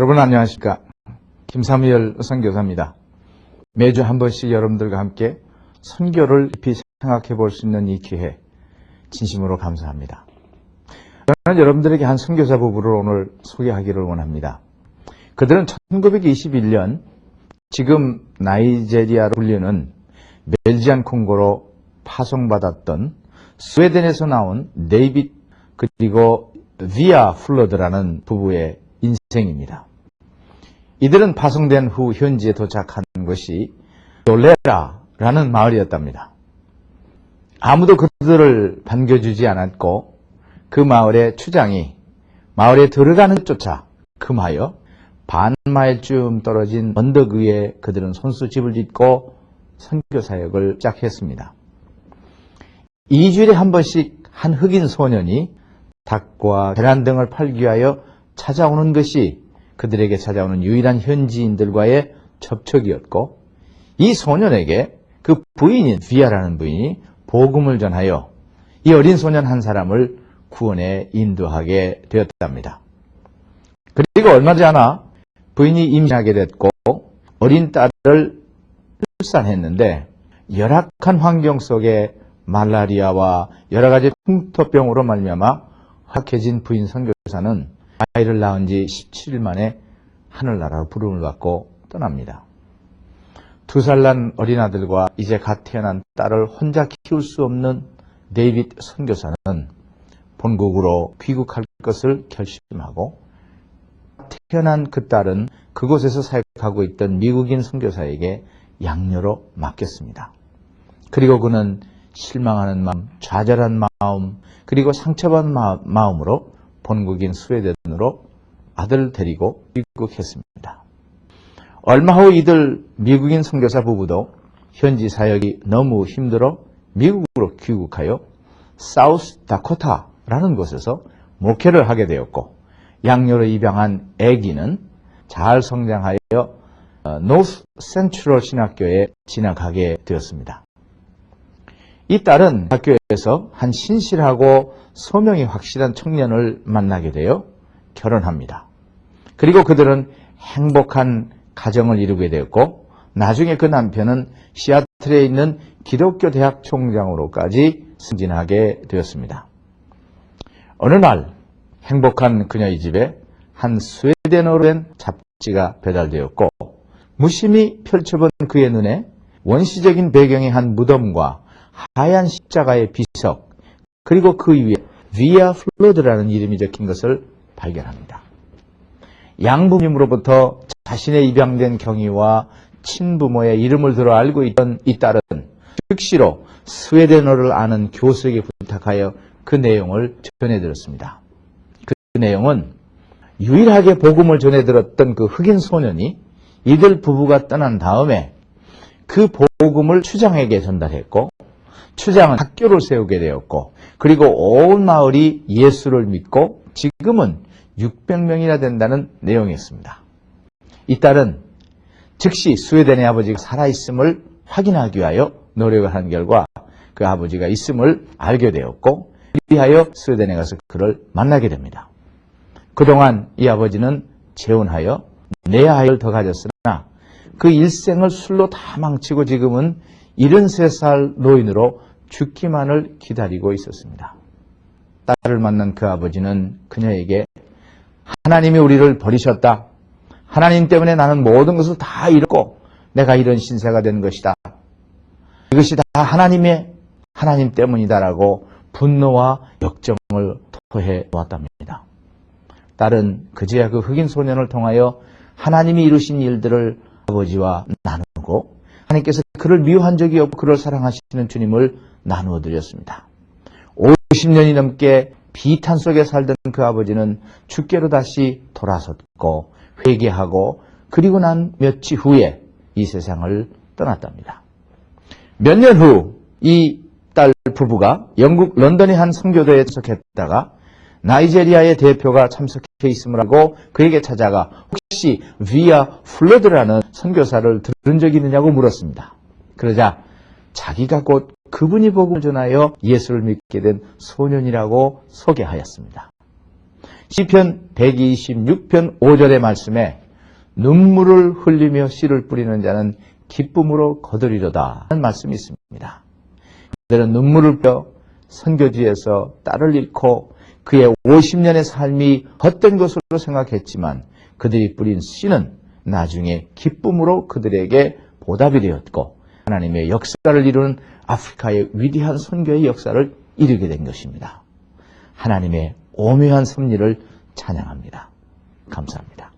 여러분 안녕하십니까. 김사무엘 선교사입니다. 매주 한 번씩 여러분들과 함께 선교를 깊이 생각해 볼 수 있는 이 기회 진심으로 감사합니다. 저는 여러분들에게 한 선교사 부부를 오늘 소개하기를 원합니다. 그들은 1921년 지금 나이제리아로 불리는 멜지안 콩고로 파송받았던 스웨덴에서 나온 네이빗 그리고 비아 플러드라는 부부의 인생입니다. 이들은 파송된 후 현지에 도착한 것이 돌레라라는 마을이었답니다. 아무도 그들을 반겨주지 않았고 그 마을의 추장이 마을에 들어가는 쫓아 금하여 반마일쯤 떨어진 언덕 위에 그들은 손수집을 짓고 선교 사역을 시작했습니다. 2주일에 한 번씩 한 흑인 소년이 닭과 계란 등을 팔기 위하여 찾아오는 것이 그들에게 찾아오는 유일한 현지인들과의 접촉이었고 이 소년에게 그 부인인 비아라는 부인이 복음을 전하여 이 어린 소년 한 사람을 구원에 인도하게 되었답니다. 그리고 얼마 지 않아 부인이 임신하게 됐고 어린 딸을 출산했는데 열악한 환경 속에 말라리아와 여러 가지 풍토병으로 말미암아 확해진 부인 선교사는 아이를 낳은 지 17일 만에 하늘나라로 부름을 받고 떠납니다. 두 살 난 어린 아들과 이제 갓 태어난 딸을 혼자 키울 수 없는 데이빗 선교사는 본국으로 귀국할 것을 결심하고 태어난 그 딸은 그곳에서 사역하고 있던 미국인 선교사에게 양녀로 맡겼습니다. 그리고 그는 실망하는 마음, 좌절한 마음, 그리고 상처받은 마음으로 본국인 스웨덴으로 아들을 데리고 귀국했습니다. 얼마 후 이들 미국인 선교사 부부도 현지 사역이 너무 힘들어 미국으로 귀국하여 사우스 다코타라는 곳에서 목회를 하게 되었고 양녀로 입양한 아기는 잘 성장하여 노스 센트럴 신학교에 진학하게 되었습니다. 이 딸은 학교에서 한 신실하고 소명이 확실한 청년을 만나게 되어 결혼합니다. 그리고 그들은 행복한 가정을 이루게 되었고 나중에 그 남편은 시아틀에 있는 기독교 대학 총장으로까지 승진하게 되었습니다. 어느 날 행복한 그녀의 집에 한 스웨덴어로 된 잡지가 배달되었고 무심히 펼쳐본 그의 눈에 원시적인 배경의 한 무덤과 하얀 십자가의 비석 그리고 그 위에 비아 플로드라는 이름이 적힌 것을 발견합니다. 양부님으로부터 자신의 입양된 경위와 친부모의 이름을 들어 알고 있던 이 딸은 즉시로 스웨덴어를 아는 교수에게 부탁하여 그 내용을 전해들었습니다. 그 내용은 유일하게 복음을 전해들었던 그 흑인 소년이 이들 부부가 떠난 다음에 그 복음을 추장에게 전달했고 추장은 학교를 세우게 되었고 그리고 온 마을이 예수를 믿고 지금은 600명이나 된다는 내용이었습니다. 이 딸은 즉시 스웨덴의 아버지가 살아있음을 확인하기 위하여 노력을 한 결과 그 아버지가 있음을 알게 되었고 그리하여 스웨덴에 가서 그를 만나게 됩니다. 그동안 이 아버지는 재혼하여 네 아이를 더 가졌으나 그 일생을 술로 다 망치고 지금은 73살 노인으로 죽기만을 기다리고 있었습니다. 딸을 만난 그 아버지는 그녀에게 하나님이 우리를 버리셨다. 하나님 때문에 나는 모든 것을 다 잃었고 내가 이런 신세가 된 것이다. 이것이 다 하나님의 하나님 때문이다라고 분노와 역정을 토해 놓았답니다. 딸은 그제야 그 흑인 소년을 통하여 하나님이 이루신 일들을 아버지와 나누고 하나님께서 그를 미워한 적이 없고 그를 사랑하시는 주님을 나누어 드렸습니다. 50년이 넘게 비탄 속에 살던 그 아버지는 주께로 다시 돌아섰고 회개하고 그리고 난 며칠 후에 이 세상을 떠났답니다. 몇 년 후 이 딸 부부가 영국 런던의 한 성교도에 참석했다가 나이제리아의 대표가 참석해 있음을 알고 그에게 찾아가 혹시 비아 플러드라는 선교사를 들은 적이 있느냐고 물었습니다. 그러자 자기가 곧 그분이 복음을 전하여 예수를 믿게 된 소년이라고 소개하였습니다. 시편 126편 5절의 말씀에 눈물을 흘리며 씨를 뿌리는 자는 기쁨으로 거두리로다 하는 말씀이 있습니다. 그들은 눈물을 펴 선교지에서 딸을 잃고 그의 50년의 삶이 헛된 것으로 생각했지만 그들이 뿌린 씨는 나중에 기쁨으로 그들에게 보답이 되었고 하나님의 역사를 이루는 아프리카의 위대한 선교의 역사를 이루게 된 것입니다. 하나님의 오묘한 섭리를 찬양합니다. 감사합니다.